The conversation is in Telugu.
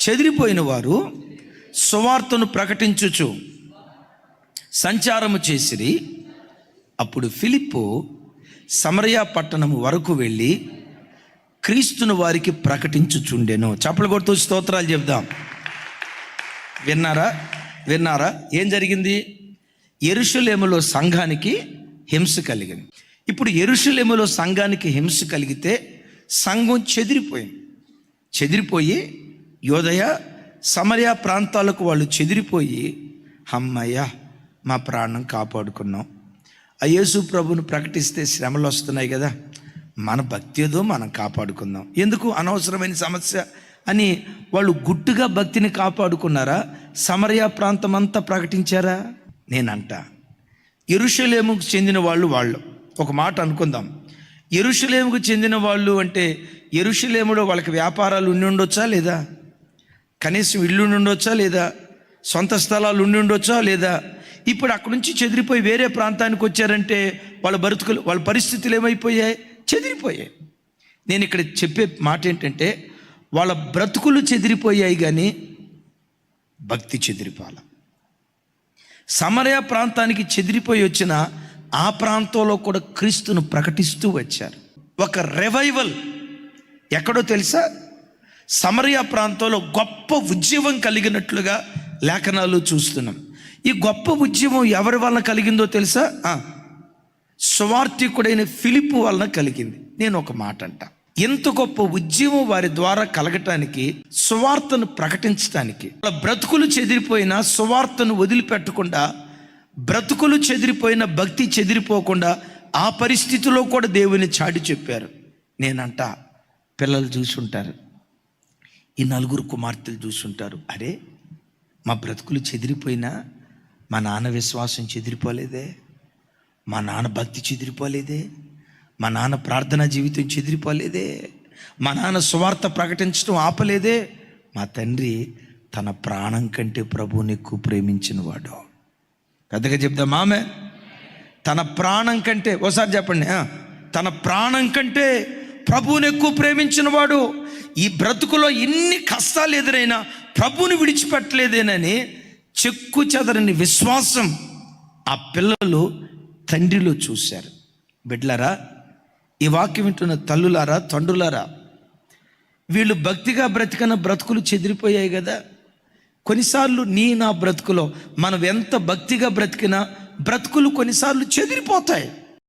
చెదిరిపోయిన వారు సువార్తను ప్రకటించుచు సంచారము చేసిరి. అప్పుడు ఫిలిప్పు సమరయా పట్టణము వరకు వెళ్ళి క్రీస్తును వారికి ప్రకటించుచుండెను. చప్పలు కొడుతూ స్తోత్రాలు చెప్దాం. విన్నారా? విన్నారా? ఏం జరిగింది? ఎరుషులేములో సంఘానికి హింస కలిగింది. ఇప్పుడు ఎరుషులేములో సంఘానికి హింస కలిగితే సంఘం చెదిరిపోయింది. చెదిరిపోయి యోదయ సమరయ ప్రాంతాలకు వాళ్ళు చెదిరిపోయి అమ్మయ్య మా ప్రాణం కాపాడుకున్నాం. ఆ యేసు ప్రభుని ప్రకటిస్తే శ్రమలు వస్తున్నాయి కదా. మన భక్తి ఏదో మనం కాపాడుకుందాం. ఎందుకు? అనవసరమైన సమస్య. అని వాళ్ళు గుట్టుగా భక్తిని కాపాడుకున్నారా? సమరయ ప్రాంతం అంతా ప్రకటించారా? నేనంట. ఎరుషలేముకు చెందిన వాళ్ళు వాళ్ళు. ఒక మాట అనుకుందాం. ఎరుషలేముకు చెందిన వాళ్ళు అంటే ఎరుషలేములో వాళ్ళకి వ్యాపారాలు ఉండి ఉండొచ్చా లేదా? కనీసం ఇల్లు ఉండొచ్చా లేదా? సొంత స్థలాలు ఉండి ఉండొచ్చా లేదా? ఇప్పుడు అక్కడి నుంచి చెదిరిపోయి వేరే ప్రాంతానికి వచ్చారంటే వాళ్ళ బ్రతుకులు వాళ్ళ పరిస్థితులు ఏమైపోయాయి? చెదిరిపోయాయి. నేను ఇక్కడ చెప్పే మాట ఏంటంటే వాళ్ళ బ్రతుకులు చెదిరిపోయాయి కానీ భక్తి చెదిరిపాల. సమరయ ప్రాంతానికి చెదిరిపోయి వచ్చిన ఆ ప్రాంతంలో కూడా క్రీస్తును ప్రకటిస్తూ వచ్చారు. ఒక రెవైవల్ ఎక్కడో తెలుసా? సమరయ ప్రాంతంలో గొప్ప ఉద్యమం కలిగినట్లుగా లేఖనాలు చూస్తున్నాం. ఈ గొప్ప ఉద్యమం ఎవరి వలన కలిగిందో తెలుసా? స్వార్థికుడైన ఫిలిపు వలన కలిగింది. నేను ఒక మాట అంట ఎంత గొప్ప ఉద్యమం వారి ద్వారా కలగటానికి సువార్తను ప్రకటించడానికి వాళ్ళ బ్రతుకులు చెదిరిపోయిన సువార్తను వదిలిపెట్టకుండా బ్రతుకులు చెదిరిపోయిన భక్తి చెదిరిపోకుండా ఆ పరిస్థితిలో కూడా దేవుని చాటి చెప్పారు. నేనంట పిల్లలు చూసుంటారు. ఈ నలుగురు కుమార్తెలు చూసుంటారు. అరే మా బ్రతుకులు చెదిరిపోయినా మా నాన్న విశ్వాసం చెదిరిపోలేదే మా నాన్న భక్తి చెదిరిపోలేదే మా నాన్న ప్రార్థనా జీవితం చెదిరిపోలేదే మా నాన్న సువార్త ప్రకటించడం ఆపలేదే. మా తండ్రి తన ప్రాణం కంటే ప్రభువుని ఎక్కువ ప్రేమించిన వాడు పెద్దగా చెప్దాం ఆమె తన ప్రాణం కంటే ఓసారి చెప్పండి తన ప్రాణం కంటే ప్రభువుని ఎక్కువ ప్రేమించిన వాడు ఈ బ్రతుకులో ఎన్ని కష్టాలు ఎదురైనా ప్రభువుని విడిచిపెట్టలేదేనని చెక్కు చెదరని విశ్వాసం ఆ పిల్లలు తండ్రిలో చూశారు. బిడ్లరా ఈ వాక్యం వింటున్న తల్లులారా తండ్రులారా వీళ్ళు భక్తిగా బ్రతికన బ్రతుకులు చెదిరిపోయాయి కదా. కొన్నిసార్లు నీ నా బ్రతుకులో మనం ఎంత భక్తిగా బ్రతికినా బ్రతుకులు కొన్నిసార్లు చెదిరిపోతాయి.